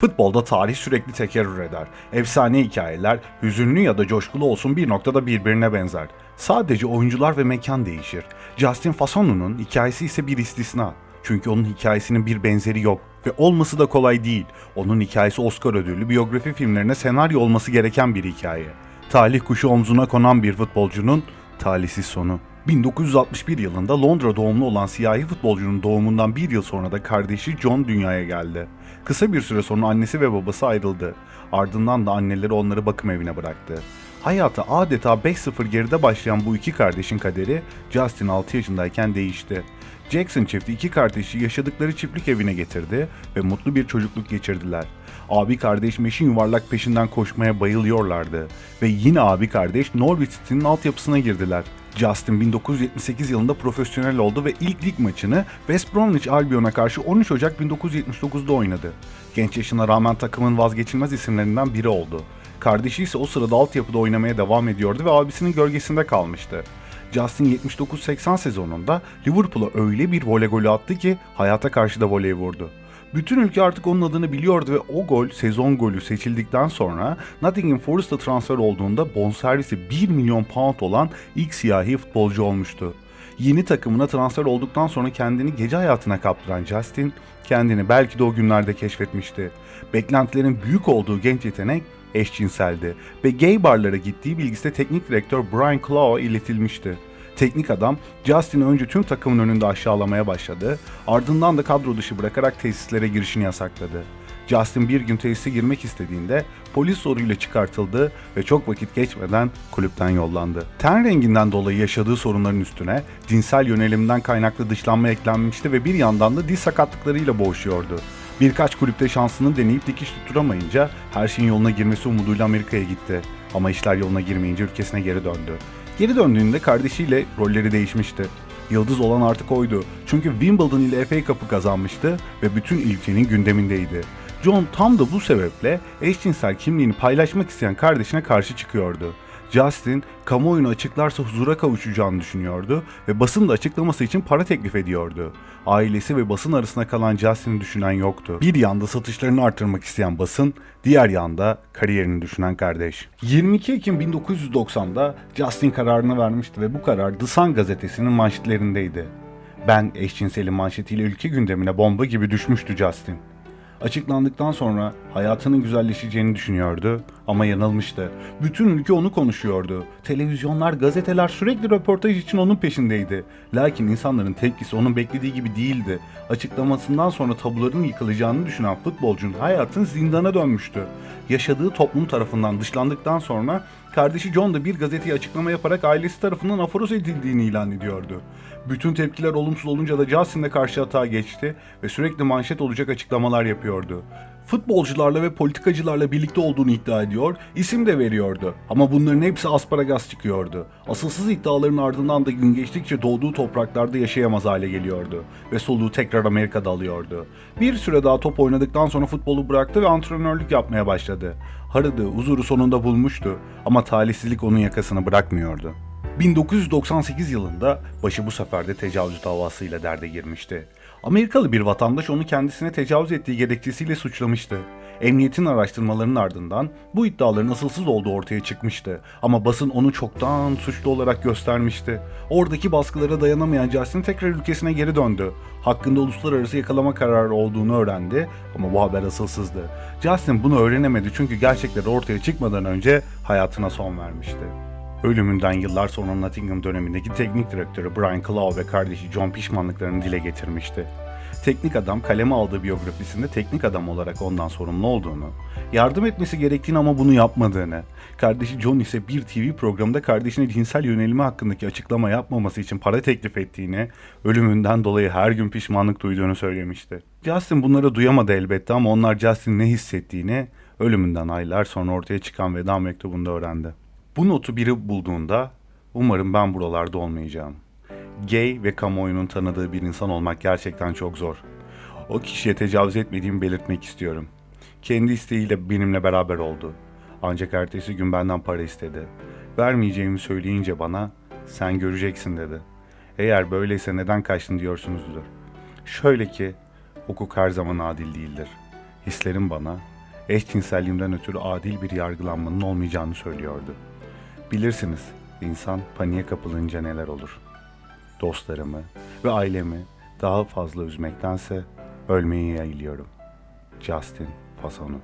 Futbolda tarih sürekli tekerrür eder. Efsane hikayeler, hüzünlü ya da coşkulu olsun bir noktada birbirine benzer. Sadece oyuncular ve mekan değişir. Justin Fasonu'nun hikayesi ise bir istisna. Çünkü onun hikayesinin bir benzeri yok ve olması da kolay değil. Onun hikayesi Oscar ödüllü biyografi filmlerine senaryo olması gereken bir hikaye. Talih kuşu omzuna konan bir futbolcunun talihsiz sonu. 1961 yılında Londra doğumlu olan siyahi futbolcunun doğumundan bir yıl sonra da kardeşi John dünyaya geldi. Kısa bir süre sonra annesi ve babası ayrıldı. Ardından da anneleri onları bakım evine bıraktı. Hayata adeta 5-0 geride başlayan bu iki kardeşin kaderi Justin 6 yaşındayken değişti. Jackson çifti iki kardeşi yaşadıkları çiftlik evine getirdi ve mutlu bir çocukluk geçirdiler. Abi kardeş meşin yuvarlak peşinden koşmaya bayılıyorlardı ve yine abi kardeş Norwich City'nin altyapısına girdiler. Justin 1978 yılında profesyonel oldu ve ilk lig maçını West Bromwich Albion'a karşı 13 Ocak 1979'da oynadı. Genç yaşına rağmen takımın vazgeçilmez isimlerinden biri oldu. Kardeşi ise o sırada altyapıda oynamaya devam ediyordu ve abisinin gölgesinde kalmıştı. Justin 79-80 sezonunda Liverpool'a öyle bir voley golü attı ki hayata karşı da voley vurdu. Bütün ülke artık onun adını biliyordu ve o gol sezon golü seçildikten sonra Nottingham Forest'a transfer olduğunda bonservisi 1 milyon pound olan ilk siyahi futbolcu olmuştu. Yeni takımına transfer olduktan sonra kendini gece hayatına kaptıran Justin kendini belki de o günlerde keşfetmişti. Beklentilerin büyük olduğu genç yetenek eşcinseldi ve gay barlara gittiği bilgisi de teknik direktör Brian Clough iletilmişti. Teknik adam Justin'i önce tüm takımın önünde aşağılamaya başladı, ardından da kadro dışı bırakarak tesislere girişini yasakladı. Justin bir gün tesise girmek istediğinde polis zoruyla çıkartıldı ve çok vakit geçmeden kulüpten yollandı. Ten renginden dolayı yaşadığı sorunların üstüne cinsel yönelimden kaynaklı dışlanma eklenmişti ve bir yandan da diz sakatlıklarıyla boğuşuyordu. Birkaç kulüpte şansını deneyip dikiş tutturamayınca her şeyin yoluna girmesi umuduyla Amerika'ya gitti. Ama işler yoluna girmeyince ülkesine geri döndü. Geri döndüğünde kardeşiyle rolleri değişmişti. Yıldız olan artık oydu. Çünkü Wimbledon ile FA Cup'ı kazanmıştı ve bütün ülkenin gündemindeydi. John tam da bu sebeple eşcinsel kimliğini paylaşmak isteyen kardeşine karşı çıkıyordu. Justin, kamuoyunu açıklarsa huzura kavuşacağını düşünüyordu ve basın da açıklaması için para teklif ediyordu. Ailesi ve basın arasında kalan Justin'i düşünen yoktu. Bir yanda satışlarını artırmak isteyen basın, diğer yanda kariyerini düşünen kardeş. 22 Ekim 1990'da Justin kararını vermişti ve bu karar The Sun gazetesinin manşetlerindeydi. Ben eşcinselim manşetiyle ülke gündemine bomba gibi düşmüştü Justin. Açıklandıktan sonra hayatının güzelleşeceğini düşünüyordu ama yanılmıştı. Bütün ülke onu konuşuyordu. Televizyonlar, gazeteler sürekli röportaj için onun peşindeydi. Lakin insanların tepkisi onun beklediği gibi değildi. Açıklamasından sonra tabuların yıkılacağını düşünen futbolcunun hayatın zindana dönmüştü. Yaşadığı toplum tarafından dışlandıktan sonra kardeşi John da bir gazeteye açıklama yaparak ailesi tarafından aforoz edildiğini ilan ediyordu. Bütün tepkiler olumsuz olunca da Justin de karşı hata geçti ve sürekli manşet olacak açıklamalar yapıyordu. Futbolcularla ve politikacılarla birlikte olduğunu iddia ediyor, isim de veriyordu. Ama bunların hepsi asparagas çıkıyordu. Asılsız iddiaların ardından da gün geçtikçe doğduğu topraklarda yaşayamaz hale geliyordu ve soluğu tekrar Amerika'da alıyordu. Bir süre daha top oynadıktan sonra futbolu bıraktı ve antrenörlük yapmaya başladı. Haradığı huzuru sonunda bulmuştu ama talihsizlik onun yakasını bırakmıyordu. 1998 yılında başı bu sefer de tecavüz davasıyla derde girmişti. Amerikalı bir vatandaş onu kendisine tecavüz ettiği gerekçesiyle suçlamıştı. Emniyetin araştırmalarının ardından bu iddiaların asılsız olduğu ortaya çıkmıştı. Ama basın onu çoktan suçlu olarak göstermişti. Oradaki baskılara dayanamayan Justin tekrar ülkesine geri döndü. Hakkında uluslararası yakalama kararı olduğunu öğrendi ama bu haber asılsızdı. Justin bunu öğrenemedi çünkü gerçekler ortaya çıkmadan önce hayatına son vermişti. Ölümünden yıllar sonra Nottingham dönemindeki teknik direktörü Brian Clough ve kardeşi John pişmanlıklarını dile getirmişti. Teknik adam kaleme aldığı biyografisinde teknik adam olarak ondan sorumlu olduğunu, yardım etmesi gerektiğini ama bunu yapmadığını, kardeşi John ise bir TV programında kardeşine cinsel yönelimi hakkındaki açıklama yapmaması için para teklif ettiğini, ölümünden dolayı her gün pişmanlık duyduğunu söylemişti. Justin bunları duyamadı elbette ama onlar Justin ne hissettiğini ölümünden aylar sonra ortaya çıkan veda mektubunda öğrendi. Bu notu biri bulduğunda umarım ben buralarda olmayacağım. Gay ve kamuoyunun tanıdığı bir insan olmak gerçekten çok zor. O kişiye tecavüz etmediğimi belirtmek istiyorum. Kendi isteğiyle benimle beraber oldu. Ancak ertesi gün benden para istedi. Vermeyeceğimi söyleyince bana sen göreceksin dedi. Eğer böyleyse neden kaçtın diyorsunuzdur. Şöyle ki hukuk her zaman adil değildir. Hislerim bana eşcinselliğimden ötürü adil bir yargılanmanın olmayacağını söylüyordu. Bilirsiniz, insan paniğe kapılınca neler olur. Dostlarımı ve ailemi daha fazla üzmektense ölmeyi yeğliyorum. Justin Fasonu